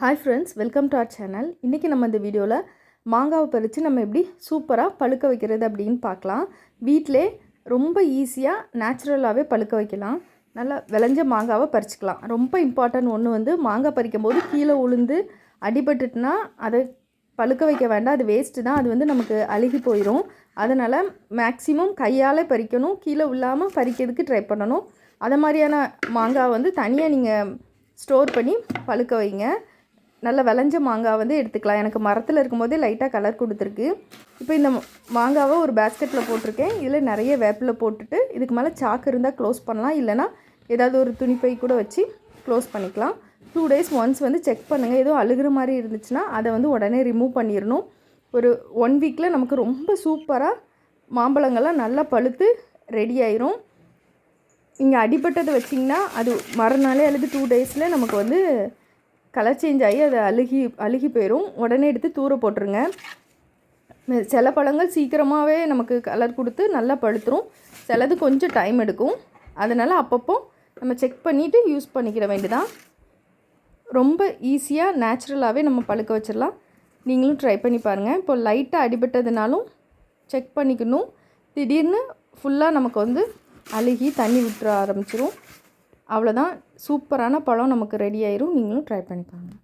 Hi friends welcome to our channel இன்றைக்கி நம்ம இந்த வீடியோவில் மாங்காவை பறித்து நம்ம எப்படி சூப்பராக பழுக்க வைக்கிறது அப்படின்னு பார்க்கலாம். வீட்டிலே ரொம்ப ஈஸியாக நேச்சுரலாகவே பழுக்க வைக்கலாம். நல்லா விளைஞ்ச மாங்காவை பறிச்சுக்கலாம். ரொம்ப இம்பார்ட்டன்ட் ஒன்று வந்து மாங்காய் பறிக்கும் போது கீழே உளுந்து அடிபட்டுட்டுனா அதை பழுக்க வைக்க வேண்டாம். அது வேஸ்ட்டு தான். அது வந்து நமக்கு அழுகி போயிடும் அதனால் மேக்ஸிமம் கையால் பறிக்கணும். கீழே இல்லாமல் பறிக்கிறதுக்கு ட்ரை பண்ணணும். அதை மாதிரியான மாங்காய் வந்து தனியாக நீங்கள் ஸ்டோர் பண்ணி பழுக்க வைங்க. நல்ல விளைஞ்ச மாங்காய் வந்து எடுத்துக்கலாம். எனக்கு மரத்தில் இருக்கும்போதே லைட்டாக கலர் கொடுத்துருக்கு. இப்போ இந்த மாங்காவை ஒரு பேஸ்கெட்டில் போட்டிருக்கேன். இதில் நிறைய வேப்பில் போட்டுட்டு இதுக்கு மேலே சாக்கு இருந்தால் க்ளோஸ் பண்ணலாம். இல்லைனா ஏதாவது ஒரு துணிப்பை கூட வச்சு க்ளோஸ் பண்ணிக்கலாம். டூ டேஸ் ஒன்ஸ் வந்து செக் பண்ணுங்கள் எதுவும் அழுகிற மாதிரி இருந்துச்சுன்னா அதை வந்து உடனே ரிமூவ் பண்ணிடணும் ஒரு ஒன் வீக்கில் நமக்கு ரொம்ப சூப்பராக மாம்பழங்கள்லாம் நல்லா பழுத்து ரெடி ஆயிரும். நீங்கள் அடிபட்டதை வச்சிங்கன்னா அது மறுநாளே அல்லது டூ டேஸில் நமக்கு வந்து கலர் சேஞ்ச் ஆகி அது அழுகி அழுகி போயிடும் உடனே எடுத்து தூர போட்டுருங்க. சில பழங்கள் சீக்கிரமாகவே நமக்கு கலர் கொடுத்து நல்லா பழுத்துரும். சிலது கொஞ்சம் டைம் எடுக்கும். அதனால் அப்பப்போ நம்ம செக் பண்ணிவிட்டு யூஸ் பண்ணிக்கிட வேண்டியதான் ரொம்ப ஈஸியாக நேச்சுரலாகவே நம்ம பழுக்க வச்சிடலாம். நீங்களும் ட்ரை பண்ணி பாருங்கள் இப்போ லைட்டாக அடிபட்டதுனாலும் செக் பண்ணிக்கணும். திடீர்னு ஃபுல்லாக நமக்கு வந்து அழுகி தண்ணி விட்டுற ஆரம்பிச்சிரும். அவ்வளோதான் சூப்பரான பழம் நமக்கு ரெடி ஆயிரும். நீங்களும் ட்ரை பண்ணி பாருங்கள்